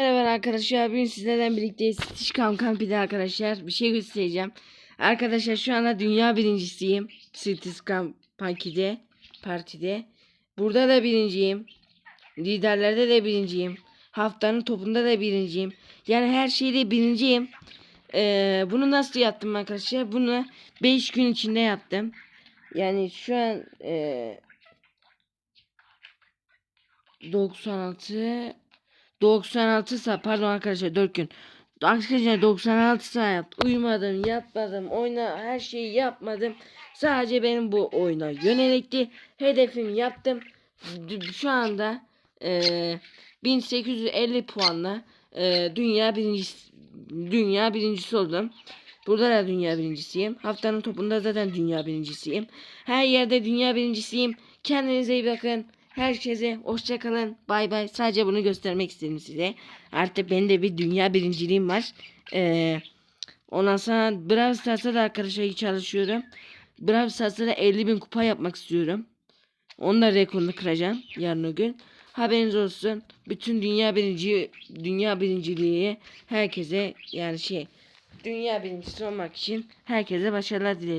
Merhaba arkadaşlar. Bugün sizlerle birlikte Stitch Cam Camp'de arkadaşlar. Bir şey göstereceğim. Arkadaşlar şu anda dünya birincisiyim. Stitch Cam Party'de. Partide. Burada da birinciyim. Liderlerde de birinciyim. Haftanın topunda da birinciyim. Yani her şeyde birinciyim. Ee, bunu nasıl yaptım arkadaşlar? Bunu 5 gün içinde yaptım. Yani şu an ee, 96 96 saat pardon arkadaşlar 4 gün. Arkadaşlar 96 saat uyumadım, yatmadım, oyna her şeyi yapmadım. Sadece benim bu oyuna yönelikti. Hedefimi yaptım. Şu anda eee 1850 puanla eee, dünya birincisi dünya birincisi oldum. Burada da dünya birincisiyim. Haftanın topunda zaten dünya birincisiyim. Her yerde dünya birincisiyim. Kendinize iyi bakın. Herkese hoşça kalın. Bay bay. Sadece bunu göstermek istedim size. Artık benim de bir dünya birinciliğim var. Ee, ondan sonra Brawl Stars'ta da arkadaşlar çalışıyorum. Brawl Stars'ta da 50 bin kupa yapmak istiyorum. Onun da rekorunu kıracağım yarın o gün. Haberiniz olsun. Bütün dünya birinci dünya birinciliği herkese yani şey dünya birincisi olmak için herkese başarılar dilerim.